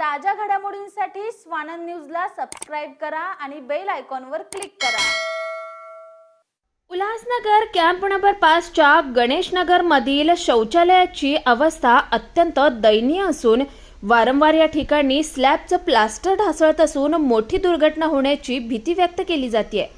ताज्या घडामोडींसाठी स्वानंद न्यूजला सबस्क्राईब करा आणि बेल आयकॉनवर क्लिक करा. उल्हासनगर कॅम्प नंबर पाचच्या गणेशनगरमधील शौचालयाची अवस्था अत्यंत दयनीय असून वारंवार या ठिकाणी स्लॅबचं प्लास्टर ढासळत असून मोठी दुर्घटना होण्याची भीती व्यक्त केली जाते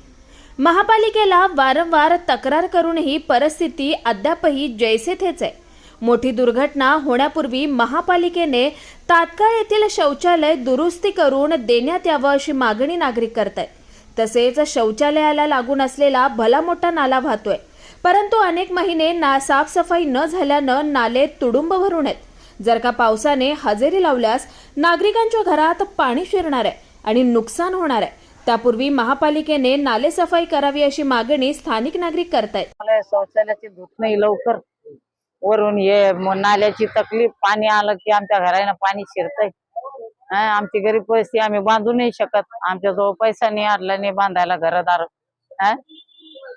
महापालिकेला वारंवार तक्रार करूनही परिस्थिती अद्यापही जैसे थेच आहे. मोठी दुर्घटना होण्यापूर्वी महापालिकेने तात्काळ येथील शौचालय दुरुस्ती करून देण्यात यावं अशी मागणी नागरिक करत आहेत तसेच शौचालयाला लागून असलेला भला मोठा नाला वाहतोय. परंतु अनेक महिने ना साफसफाई न झाल्यानं नाले तुडुंब भरून आहेत. जर का पावसाने हजेरी लावल्यास नागरिकांच्या घरात पाणी शिरणार आहे आणि नुकसान होणार आहे. त्यापूर्वी महापालिकेने नाले सफाई करावी अशी मागणी स्थानिक नागरिक करतायत. शौचालयाची धूत नाही लवकर. वरून ये म- नाल्याची तकलीफ पाणी आलं की आमच्या घरानं पाणी शिरतय. आमची गरीब परिस्थिती आम्ही बांधू नाही शकत. आमच्या जवळ पैसा नाही आडला नाही बांधायला घरदार.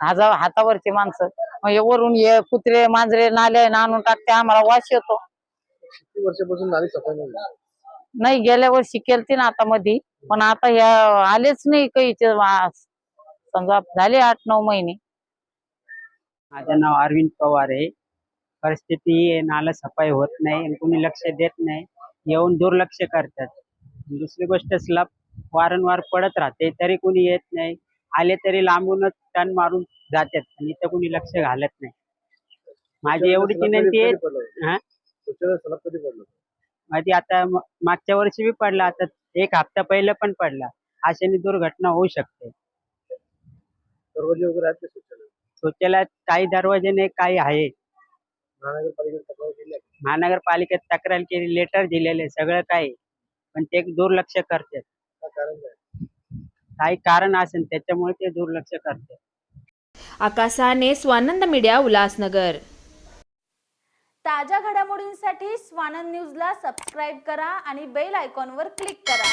हजार हातावरची माणसं. मग हे वरून ये कुत्रे मांजरे नाले आणून टाकते आम्हाला वास येतो. किती वर्षापासून नाली सफाई नाही गेल्या वर्षी केलती ना आता मधी. पण आता ह्या आलेच नाही काही समजा झाले आठ नऊ महिने. माझं नाव अरविंद पवार आहे. परिस्थिती नाला सफाई होत नाही आणि कोणी लक्ष देत नाही येऊन दुर्लक्ष करतात. दुसरी गोष्ट स्लॅब वारंवार पडत राहते तरी कोणी येत नाही. आले तरी लांबूनच टन मारून जातात आणि इथं कोणी लक्ष घालत नाही. माझी सलग विनंती आहे माझी आता मागच्या वर्षी बी पडला आता एक हप्ता पहिलं पण पडला. अशाने दुर्घटना होऊ शकते. शौचालयात काही दरवाजे नाही काही आहे. महानगरपालिकेत तक्रार केली आहे. महानगरपालिकेत तक्रार केली लेटर दिलेले सगळं काही. पण ते दुर्लक्ष करतात. का कारण काय काही कारण असेल त्याच्यामुळे ते दुर्लक्ष करतात. आकाशाने स्वानंद मीडिया उल्हासनगर. ताज्या घडामोडींसाठी स्वानंद न्यूजला सबस्क्राईब करा आणि बेल आयकॉनवर क्लिक करा.